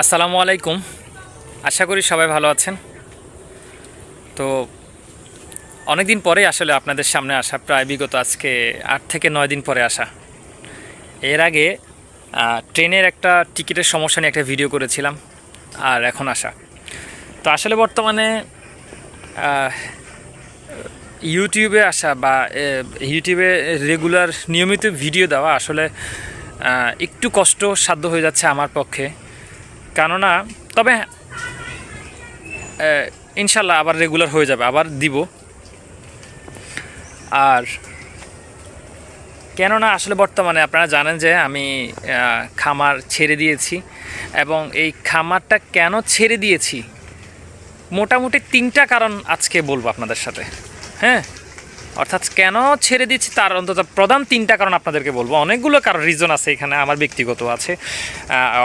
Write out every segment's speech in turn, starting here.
আসসালামু আলাইকুম। আশা করি সবাই ভালো আছেন। তো অনেক দিন পরে আসলে আপনাদের সামনে আসা, প্রায় বিগত আজকে আট থেকে নয় দিন পরে আসা। এর আগে ট্রেনের একটা টিকিটের সমস্যা নিয়ে একটা ভিডিও করেছিলাম, আর এখন আসা। তো আসলে বর্তমানে ইউটিউবে আসা বা ইউটিউবে রেগুলার নিয়মিত ভিডিও দেওয়া আসলে একটু কষ্ট সাধ্য হয়ে যাচ্ছে আমার পক্ষে। কেননা, তবে ইনশাল্লাহ আবার রেগুলার হয়ে যাবে, আবার দিব। আর কেননা, আসলে বর্তমানে আপনারা জানেন যে আমি খামার ছেড়ে দিয়েছি এবং এই খামারটা কেন ছেড়ে দিয়েছি? মোটামুটি তিনটা কারণ আজকে বলব আপনাদের সাথে। হ্যাঁ? অর্থাৎ কেন ছেড়ে দিচ্ছি? তার অন্তত প্রধান তিনটা কারণ আপনাদেরকে বলব। অনেকগুলো কারণ রিজন আছে এখানে, আমার ব্যক্তিগত আছে।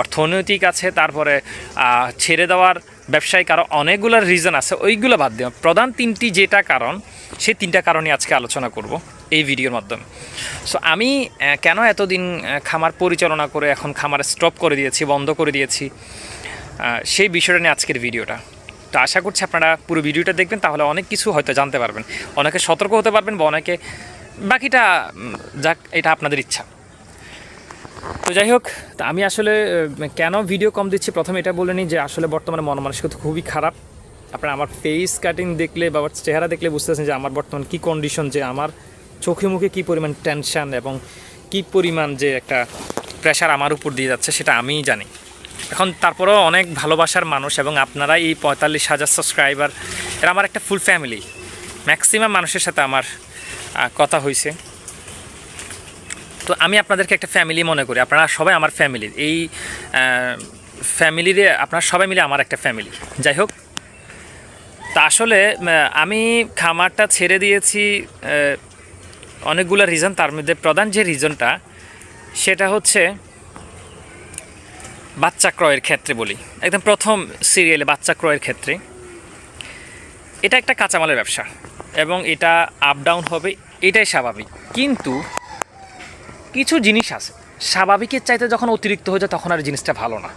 অর্থনৈতিক আছে, তারপরে ছেড়ে দেওয়ার ব্যবসায়িক আরও অনেকগুলো রিজন আছে, ওইগুলো বাদ দিয়ে প্রধান তিনটি যেটা কারণ, সেই তিনটা কারণই আজকে আলোচনা করব এই ভিডিওর মাধ্যমে। সো আমি কেন এতদিন খামার পরিচালনা করে এখন খামার স্টপ করে দিয়েছি, বন্ধ করে দিয়েছি সেই বিষয়টা নিয়ে আজকের ভিডিওটা তো আশা করছি আপনারা পুরো ভিডিওটা দেখবেন, তাহলে অনেক কিছু হয়তো জানতে পারবেন। অনেকে সতর্ক হতে পারবেন বা অনেকে বাকিটা যাক, এটা আপনাদের ইচ্ছা। তো যাই হোক আমি আসলে কেন ভিডিও কম দিচ্ছি? প্রথমে এটা বলে নিই যে আসলে বর্তমানে মন মানসিকতা খুবই খারাপ। আপনারা আমার ফেস কাটিং দেখলে বা চেহারা দেখলে বুঝতেছেন যে আমার বর্তমান কী কন্ডিশন যে আমার চোখে মুখে কী পরিমাণ টেনশন এবং কী পরিমাণ যে একটা প্রেশার আমার উপর দিয়ে যাচ্ছে, সেটা আমিই জানি। এখন তারপরেও অনেক ভালোবাসার মানুষ এবং আপনারা এই পঁয়তাল্লিশ হাজার সাবস্ক্রাইবার এরা আমার একটা ফুল ফ্যামিলি ম্যাক্সিমাম মানুষের সাথে আমার কথা হয়েছে তো আমি আপনাদেরকে একটা ফ্যামিলি মনে করি। আপনারা সবাই আমার ফ্যামিলি এই ফ্যামিলিরে আপনারা সবাই মিলে আমার একটা ফ্যামিলি যাই হোক, তা আসলে আমি খামারটা ছেড়ে দিয়েছি অনেকগুলো রিজন তার মধ্যে প্রধান যে রিজনটা সেটা হচ্ছে বাচ্চা ক্রয়ের ক্ষেত্রে বলি। একদম প্রথম সিরিয়ালে বাচ্চা ক্রয়ের ক্ষেত্রে। এটা একটা কাঁচামালের ব্যবসা এবং এটা আপ ডাউন হবে, এটাই স্বাভাবিক। কিন্তু কিছু জিনিস আছে, স্বাভাবিকের চাইতে যখন অতিরিক্ত হয়ে যায় তখন আর জিনিসটা ভালো না।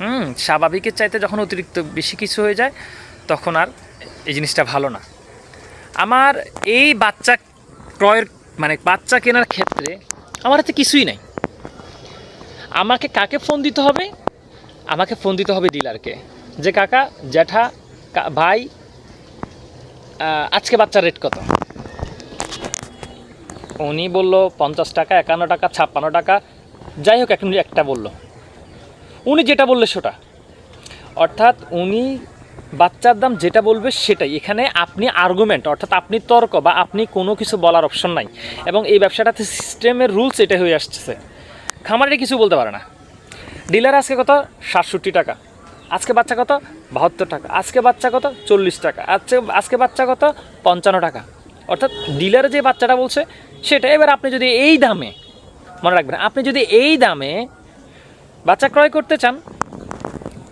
হুম, স্বাভাবিকের চাইতে যখন অতিরিক্ত বেশি কিছু হয়ে যায় তখন আর এই জিনিসটা ভালো না। আমার এই বাচ্চা ক্রয়ের মানে বাচ্চা কেনার ক্ষেত্রে আমার হাতে কিছুই নাই। আমাকে কাকে ফোন দিতে হবে? আমাকে ফোন দিতে হবে ডিলারকে। যে কাকা, জ্যাঠা ভাই আজকে বাচ্চার রেট কত? উনি বলল পঞ্চাশ টাকা, একান্ন টাকা, ছাপ্পান্ন টাকা। যাই হোক, এখন একটা বলল। উনি যেটা বললে সেটা। অর্থাৎ উনি বাচ্চার দাম যেটা বলবে সেটাই। এখানে আপনি আর্গুমেন্ট অর্থাৎ আপনি তর্ক বা আপনি কোনো কিছু বলার অপশন নাই। এবং এই ব্যবসাটাতে সিস্টেমের রুলস এটা হয়ে আসছে। খামারে কিছু বলতে পারে না। ডিলার আজকে কত? সাতষট্টি টাকা। আজকে বাচ্চা কত? বাহাত্তর টাকা। আজকে বাচ্চা কত? চল্লিশ টাকা। আজকে আজকে বাচ্চা কত? পঞ্চান্ন টাকা। অর্থাৎ ডিলার যে বাচ্চাটা বলছে, সেটা এবার আপনি যদি এই দামে, মনে রাখবেন, আপনি যদি এই দামে বাচ্চা ক্রয় করতে চান,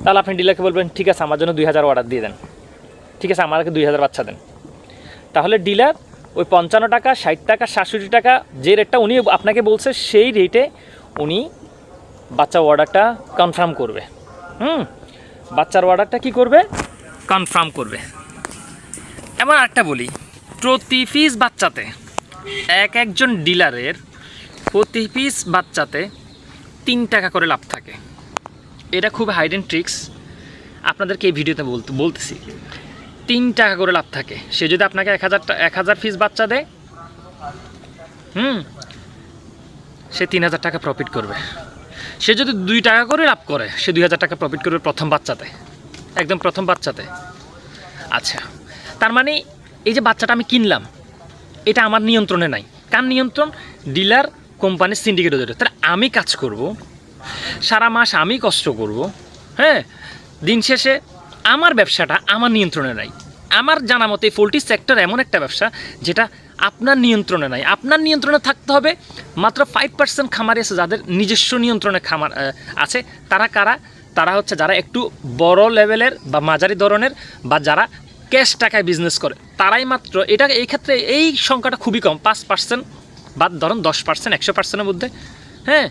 তাহলে আপনি ডিলারকে বলবেন, ঠিক আছে, আমার জন্য দুই হাজার অর্ডার দিয়ে দেন। ঠিক আছে, আমাকে দুই হাজার বাচ্চা দেন। তাহলে ডিলার ওই পঞ্চান্ন টাকা, ষাট টাকা, সাতষট্টি টাকা, যে রেটটা উনি আপনাকে বলছে, সেই রেটে উনি বাচ্চা অর্ডারটা কনফার্ম করবে। হুম? বাচ্চার অর্ডারটা কি করবে? কনফার্ম করবে। এমন আরেকটা বলি, প্রতি পিস বাচ্চাতে এক একজন ডিলারের প্রতি পিস বাচ্চাতে তিন টাকা করে লাভ থাকে। এটা খুব হাইডেন ট্রিক্স আপনাদেরকে এই ভিডিওতে বলতে, বলতেছি, তিন টাকা করে লাভ থাকে। সে যদি আপনাকে এক হাজার এক হাজার পিস বাচ্চা দেয়, হুম? সে তিন হাজার টাকা প্রফিট করবে। সে যদি দুই টাকা করে লাভ করে, সে দুই হাজার টাকা প্রফিট করবে প্রথম বাচ্চাতে। একদম প্রথম বাচ্চাতে। আচ্ছা তার মানে এই যে বাচ্চাটা আমি কিনলাম, এটা আমার নিয়ন্ত্রণে নাই। কার নিয়ন্ত্রণ? ডিলার, কোম্পানির সিন্ডিকেট ধরে তাহলে আমি কাজ করব, সারা মাস আমি কষ্ট করব হ্যাঁ? দিন শেষে আমার ব্যবসাটা আমার নিয়ন্ত্রণে নাই। আমার জানা মতে পোলট্রি সেক্টর এমন একটা ব্যবসা যেটা আপনার নিয়ন্ত্রণে নাই। আপনার নিয়ন্ত্রণে থাকতে হবে মাত্র ফাইভ পার্সেন্ট খামারি আছে যাদের নিজস্ব নিয়ন্ত্রণে খামার আছে। তারা কারা? তারা হচ্ছে যারা একটু বড় লেভেলের বা মাঝারি ধরনের বা যারা ক্যাশ টাকায় বিজনেস করে। তারাই মাত্র এটা এই ক্ষেত্রে এই সংখ্যাটা খুবই কম, পাঁচ পার্সেন্ট বা ধরুন দশ পার্সেন্ট একশো পার্সেন্টের মধ্যে। হ্যাঁ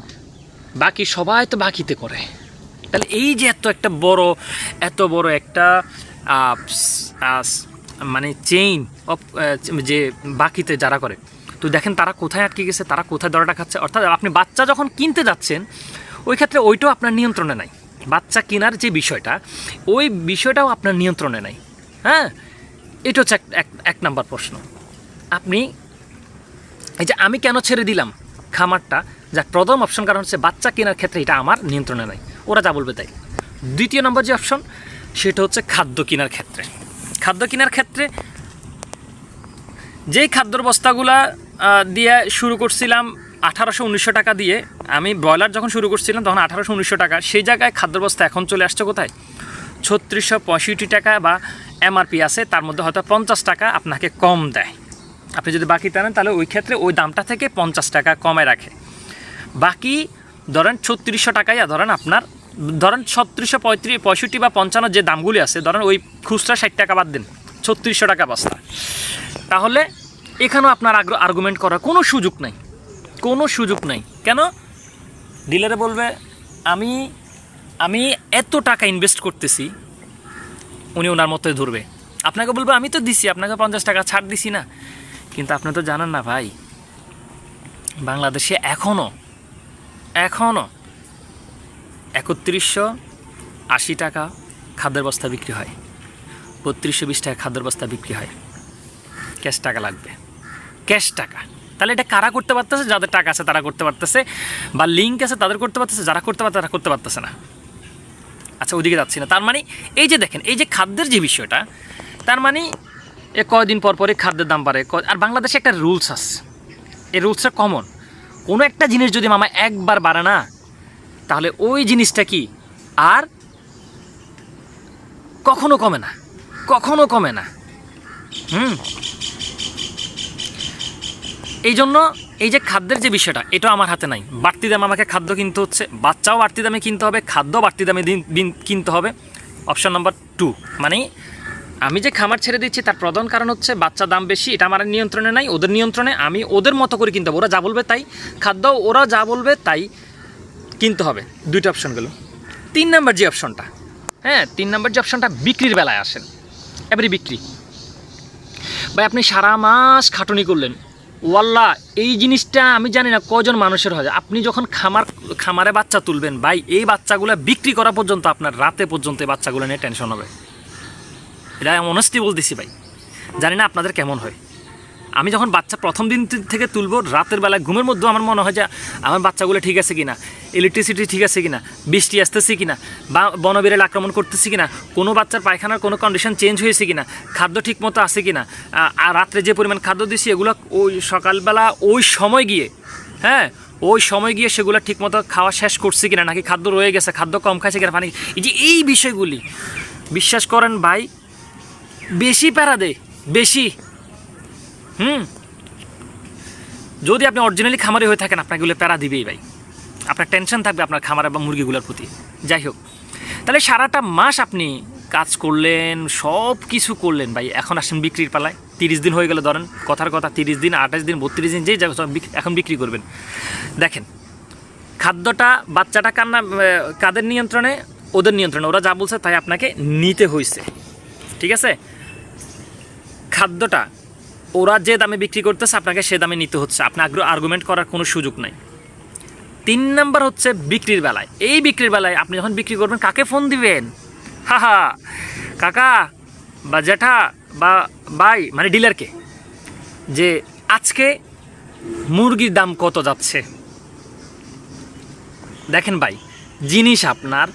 বাকি সবাই তো বাকিতে করে। তাহলে এই যে এত একটা বড়, এত বড় একটা মানে চেইন অফ যে বাকিতে যারা করে, তো দেখেন তারা কোথায় আটকে গেছে, তারা কোথায় দরাটা খাচ্ছে, অর্থাৎ আপনি বাচ্চা যখন কিনতে যাচ্ছেন, ওই ক্ষেত্রে ওইটাও আপনার নিয়ন্ত্রণে নাই। বাচ্চা কেনার যে বিষয়টা, ওই বিষয়টাও আপনার নিয়ন্ত্রণে নাই। হ্যাঁ? এটা হচ্ছে এক- এক নাম্বার প্রশ্ন। আপনি, এই যে আমি কেন ছেড়ে দিলাম খামারটা, যার প্রথম অপশন কারণ হচ্ছে বাচ্চা কেনার ক্ষেত্রে এটা আমার নিয়ন্ত্রণে নাই। ওরা যা বলবে তাই। দ্বিতীয় নম্বর যে অপশন সেটা হচ্ছে খাদ্য কেনার ক্ষেত্রে। খাদ্য কেনার ক্ষেত্রে যেই খাদ্যর বস্তাগুলা দিয়ে শুরু করছিলাম আঠারোশো উনিশশো টাকা দিয়ে, আমি ব্রয়লার যখন শুরু করছিলাম তখন আঠারোশো উনিশশো টাকা, সেই জায়গায় খাদ্য বস্তা এখন চলে আসছে কোথায়? ছত্রিশশো পঁয়ষট্টি টাকা বা এমআরপি আছে, তার মধ্যে হয়তো পঞ্চাশ টাকা আপনাকে কম দেয়। আপনি যদি বাকি টানেন তাহলে ওই ক্ষেত্রে ওই দামটা থেকে পঞ্চাশ টাকা কমে রাখে। বাকি ধরেন ছত্রিশশো টাকাই ধরেন আপনার ধরেন ছত্রিশশো পঁয়ত্রিশ, পঁয়ষট্টি বা পঞ্চান্ন যে দামগুলি আছে, ধরেন ওই খুচরা ষাট টাকা বাদ দিন, ছত্রিশশো টাকা বস্তা। তাহলে এখানেও আপনার আগ্র আর্গুমেন্ট করার কোনো সুযোগ নাই, কোনো সুযোগ নাই। কেন? ডিলারে বলবে, আমি আমি এত টাকা ইনভেস্ট করতেছি, উনি ওনার মতোই ধরবে। আপনাকে বলব, আমি তো দিছি, আপনাকে পঞ্চাশ টাকা ছাড় দিছি না। কিন্তু আপনি তো জানেন না ভাই, বাংলাদেশে এখনও এখনও একত্রিশশো আশি টাকা খাদ্যের বস্তা বিক্রি হয়। বত্রিশশো বিশ টাকা খাদ্যের বস্তা বিক্রি হয়। ক্যাশ টাকা লাগবে। ক্যাশ টাকা। তাহলে এটা কারা করতে পারতেছে? যাদের টাকা আছে তারা করতে পারতেছে বা লিঙ্ক আছে তাদের করতে পারতেছে, যারা করতে পারছে তারা করতে পারতেছে না। আচ্ছা ওদিকে যাচ্ছি না। তার মানে এই যে দেখেন, এই যে খাদ্যের যে বিষয়টা, তার মানে এ কয়দিন পর পরে খাদ্যের দাম বাড়ে। আর বাংলাদেশে একটা রুলস আছে। এই রুলসটা কমন কোনো একটা জিনিস যদি মামা একবার বাড়ে না তাহলে ওই জিনিসটা কি? আর কখনো কমে না, কখনো কমে না। হুম? এই জন্য এই যে খাদ্যের যে বিষয়টা এটা আমার হাতে নাই। বাড়তি দামে আমাকে খাদ্য কিনতে হচ্ছে, বাচ্চাও বাড়তি দামে কিনতে হবে, খাদ্য বাড়তি দামে দিন কিনতে হবে। অপশান নাম্বার টু মানে আমি যে খামার ছেড়ে দিচ্ছি, তার প্রধান কারণ হচ্ছে বাচ্চা দাম বেশি, এটা আমার নিয়ন্ত্রণে নাই, ওদের নিয়ন্ত্রণে আমি ওদের মতো করে কিনতে হবে। ওরা যা বলবে তাই, খাদ্য ওরা যা বলবে তাই কিনতে হবে দুইটা অপশন গেল তিন নাম্বার যে অপশনটা হ্যাঁ তিন নাম্বার যে অপশনটা বিক্রির বেলায় আসেন এবারে বিক্রি। ভাই, আপনি সারা মাস খাটুনি করলেন। ওয়াল্লা, এই জিনিসটা আমি জানি না কজন মানুষের হয়। আপনি যখন খামার, খামারে বাচ্চা তুলবেন, ভাই, এই বাচ্চাগুলো বিক্রি করা পর্যন্ত আপনার রাতে পর্যন্ত এই বাচ্চাগুলো নিয়ে টেনশন হবে। এটা অনেস্টি বলতেছি ভাই। জানি না আপনাদের কেমন হয়। আমি যখন বাচ্চা প্রথম দিন থেকে তুলবো, রাতের বেলায় ঘুমের মধ্যেও আমার মনে হয় যে আমার বাচ্চাগুলো ঠিক আছে কিনা ইলেকট্রিসিটি ঠিক আছে কিনা, বৃষ্টি আসতেছে কিনা, বা বনবিড়াল আক্রমণ করতেছে কিনা, কোনো বাচ্চার পায়খানার কোনো কন্ডিশন চেঞ্জ হয়েছে কিনা, খাদ্য ঠিক মতো আছে কিনা আর রাত্রে যে পরিমাণ খাদ্য দিছি, এগুলো ওই সকালবেলা ওই সময় গিয়ে হ্যাঁ ওই সময় গিয়ে সেগুলো ঠিকমতো খাওয়া শেষ করছে কিনা, নাকি খাদ্য রয়ে গেছে, খাদ্য কম খাইছে কিনা পানি এই যে এই বিষয়গুলি, বিশ্বাস করেন ভাই, বেশি প্যারা দে, বেশি। হুম। যদি আপনি অরিজিনালি খামারে হয়ে থাকেন, আপনাকে এগুলো প্যারা দিবেই ভাই। আপনার টেনশন থাকবে আপনার খামারে বা মুরগিগুলোর প্রতি। যাই হোক, তাহলে সারাটা মাস আপনি কাজ করলেন, সব কিছু করলেন ভাই। এখন আসেন বিক্রির পালায়। তিরিশ দিন হয়ে গেল ধরেন, কথার কথা, তিরিশ দিন, আঠাশ দিন, বত্রিশ দিন যেই জায়গা এখন বিক্রি করবেন। দেখেন, খাদ্যটা, বাচ্চাটা কান্না কাদের নিয়ন্ত্রণে? ওদের নিয়ন্ত্রণে। ওরা যা বলছে তাই আপনাকে নিতে হয়েছে ঠিক আছে? খাদ্যটা ওরা যে দামে বিক্রি করতেছে, আপনাকে সে দামে নিতে হচ্ছে। আপনি আগ্রহ আর্গুমেন্ট করার কোনো সুযোগ নাই। তিন নাম্বার হচ্ছে বিক্রির বেলায়। এই বিক্রির বেলায় আপনি যখন বিক্রি করবেন, কাকে ফোন দিবেন? হা হা কাকা বা জ্যাঠা বা বাই মানে ডিলারকে, যে আজকে মুরগির দাম কত যাচ্ছে? দেখেন ভাই, জিনিস আপনার,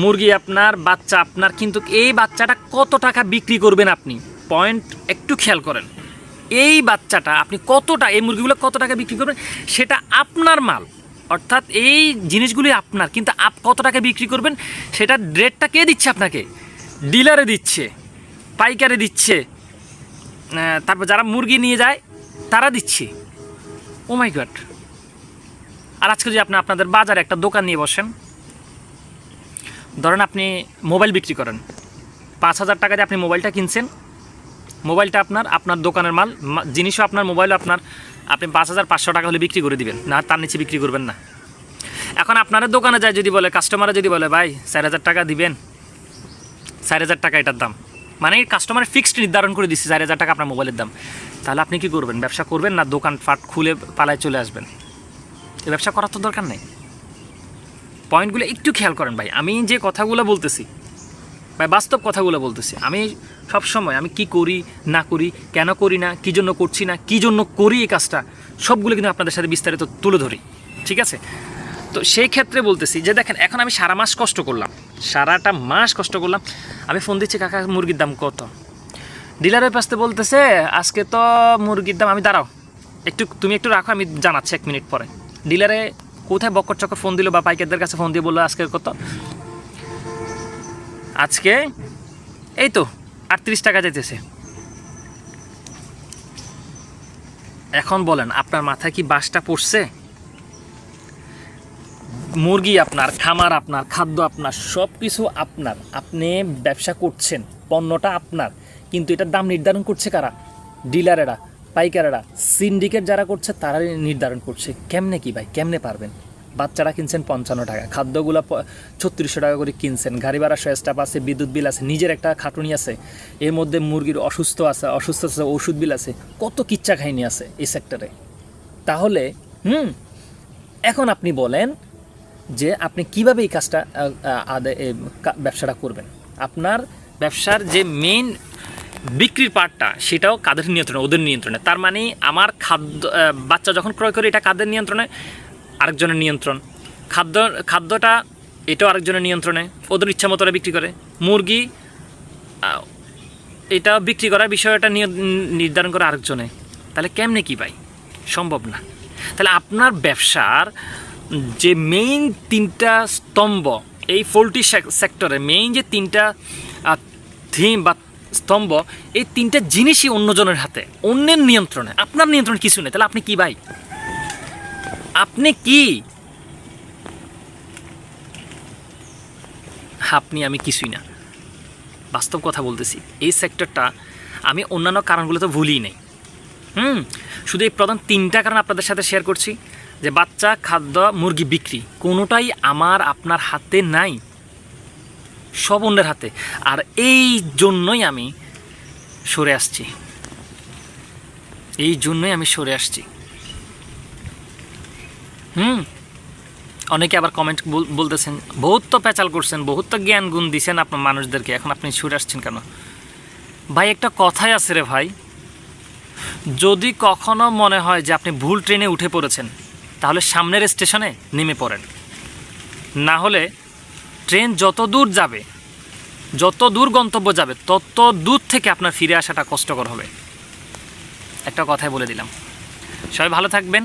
মুরগি আপনার, বাচ্চা আপনার, কিন্তু এই বাচ্চাটা কত টাকা বিক্রি করবেন আপনি? পয়েন্ট একটু খেয়াল করেন। এই বাচ্চাটা আপনি কতটা, এই মুরগিগুলো কত টাকা বিক্রি করবেন, সেটা আপনার মাল। অর্থাৎ এই জিনিসগুলি আপনার, কিন্তু আপ কত টাকা বিক্রি করবেন, সেটা রেটটা কে দিচ্ছে আপনাকে? ডিলারে দিচ্ছে, পাইকারে দিচ্ছে তারপর যারা মুরগি নিয়ে যায়, তারা দিচ্ছে। ও মাই গড আর আজকে যদি আপনি আপনাদের বাজারে একটা দোকান নিয়ে বসেন, ধরেন আপনি মোবাইল বিক্রি করেন, পাঁচ হাজার টাকা দিয়ে আপনি মোবাইলটা কিনছেন মোবাইলটা আপনার আপনার দোকানের মাল জিনিসও আপনার, মোবাইলও আপনার, আপনি পাঁচ হাজার পাঁচশো টাকা হলে বিক্রি করে দিবেন, না তার নিচে বিক্রি করবেন না। এখন আপনারা দোকানে যায় যদি বলে কাস্টমারে যদি বলে, ভাই, চার হাজার টাকা দিবেন, চার হাজার টাকা এটার দাম। মানে কাস্টমার ফিক্সড নির্ধারণ করে দিচ্ছে, চার হাজার টাকা আপনার মোবাইলের দাম। তাহলে আপনি কি করবেন? ব্যবসা করবেন না দোকান ফাট খুলে পালায় চলে আসবেন? এই ব্যবসা করার তো দরকার নেই। পয়েন্টগুলো একটু খেয়াল করেন ভাই। আমি যে কথাগুলো বলতেছি ভাই, বাস্তব কথাগুলো বলতেছি। আমি সব সময় আমি কি করি, না করি, কেন করি না, কী জন্য করছি না, কী জন্য করি এই কাজটা, সবগুলো কিন্তু আপনাদের সাথে বিস্তারিত তুলে ধরি। ঠিক আছে? তো সেই ক্ষেত্রে বলতেছি যে দেখেন, এখন আমি সারা মাস কষ্ট করলাম। সারাটা মাস কষ্ট করলাম। আমি ফোন দিচ্ছি, কাকা, মুরগির দাম কত? ডিলারের পাশে বলতেছে, আজকে তো মুরগির দাম, আমি দাঁড়াও, একটু, তুমি একটু রাখো, আমি জানাচ্ছি এক মিনিট পরে। ডিলারে কোথায় বকর চক্কর ফোন দিল বা পাইকারদের কাছে ফোন দিয়ে বলল, আজকে কত? আজকে এই তো আটত্রিশ টাকা যেতেছে। এখন বলেন, আপনার মাথায় কি বাসটা পড়ছে? মুরগি আপনার, খামার আপনার, খাদ্য আপনার সব কিছু আপনার। আপনি ব্যবসা করছেন, পণ্যটা আপনার, কিন্তু এটার দাম নির্ধারণ করছে কারা? ডিলারেরা, পাইকারেরা, সিন্ডিকেট যারা করছে তারা নির্ধারণ করছে। কেমনে কি ভাই? কেমনে পারবেন? বাচ্চারা কিনছেন পঞ্চান্ন টাকা, খাদ্যগুলো ছত্রিশশো টাকা করে কিনছেন, গাড়ি ভাড়া স্টাফ আছে, বিদ্যুৎ বিল আছে, নিজের একটা খাটুনি আছে, এর মধ্যে মুরগির অসুস্থ আছে অসুস্থ আছে, ওষুধ বিল আছে, কত কিচ্ছা খাইনি আছে এই সেক্টরে তাহলে, হুম, এখন আপনি বলেন যে আপনি কীভাবে এই কাজটা ব্যবসাটা করবেন? আপনার ব্যবসার যে মেইন বিক্রির পার্টটা সেটাও কাদের নিয়ন্ত্রণে? ওদের নিয়ন্ত্রণে। তার মানে আমার খাদ্য বাচ্চা যখন ক্রয় করে, এটা কাদের নিয়ন্ত্রণে? আরেকজনের নিয়ন্ত্রণ। খাদ্য, খাদ্যটা এটাও আরেকজনের নিয়ন্ত্রণে, ওদের ইচ্ছা মতো বিক্রি করে। মুরগি এটা বিক্রি করার বিষয়টা নির্ধারণ করে আরেকজনে। তাহলে কেমনে কি ভাই? সম্ভব না। তাহলে আপনার ব্যবসার যে মেইন তিনটা স্তম্ভ, এই পোলট্রি সেক্টরে মেইন যে তিনটা থিম বা স্তম্ভ, এই তিনটা জিনিসই অন্যজনের হাতে, অন্যের নিয়ন্ত্রণে। আপনার নিয়ন্ত্রণ কিছু নেই। তাহলে আপনি কি ভাই? আপনি কি? আপনি, আমি কিছুই না। বাস্তব কথা বলতেছি, এই সেক্টরটা আমি অন্যান্য কারণগুলো তো ভুলই নেই। হুম, শুধু এই প্রধান তিনটা কারণ আপনাদের সাথে শেয়ার করছি, যে বাচ্চা, খাদ্য, মুরগি বিক্রি, কোনোটাই আমার, আপনার হাতে নাই। সব অন্যের হাতে। আর এই জন্যই আমি সরে আসছি। এই জন্যই আমি সরে আসছি। হুম। অনেকে আবার কমেন্ট বলতেছেন, বহুত তো পেঁচাল করছেন, বহুত তো জ্ঞান গুণ দিছেন আপনার মানুষদেরকে, এখন আপনি ছুটে আসছেন কেন? ভাই, একটা কথাই আছে রে ভাই। যদি কখনো মনে হয় যে আপনি ভুল ট্রেনে উঠে পড়েছেন, তাহলে সামনের স্টেশনে নেমে পড়েন। না হলে ট্রেন যত দূর যাবে, যত দূর গন্তব্য যাবে, তত দূর থেকে আপনার ফিরে আসাটা কষ্টকর হবে। একটা কথাই বলে দিলাম। সবাই ভালো থাকবেন।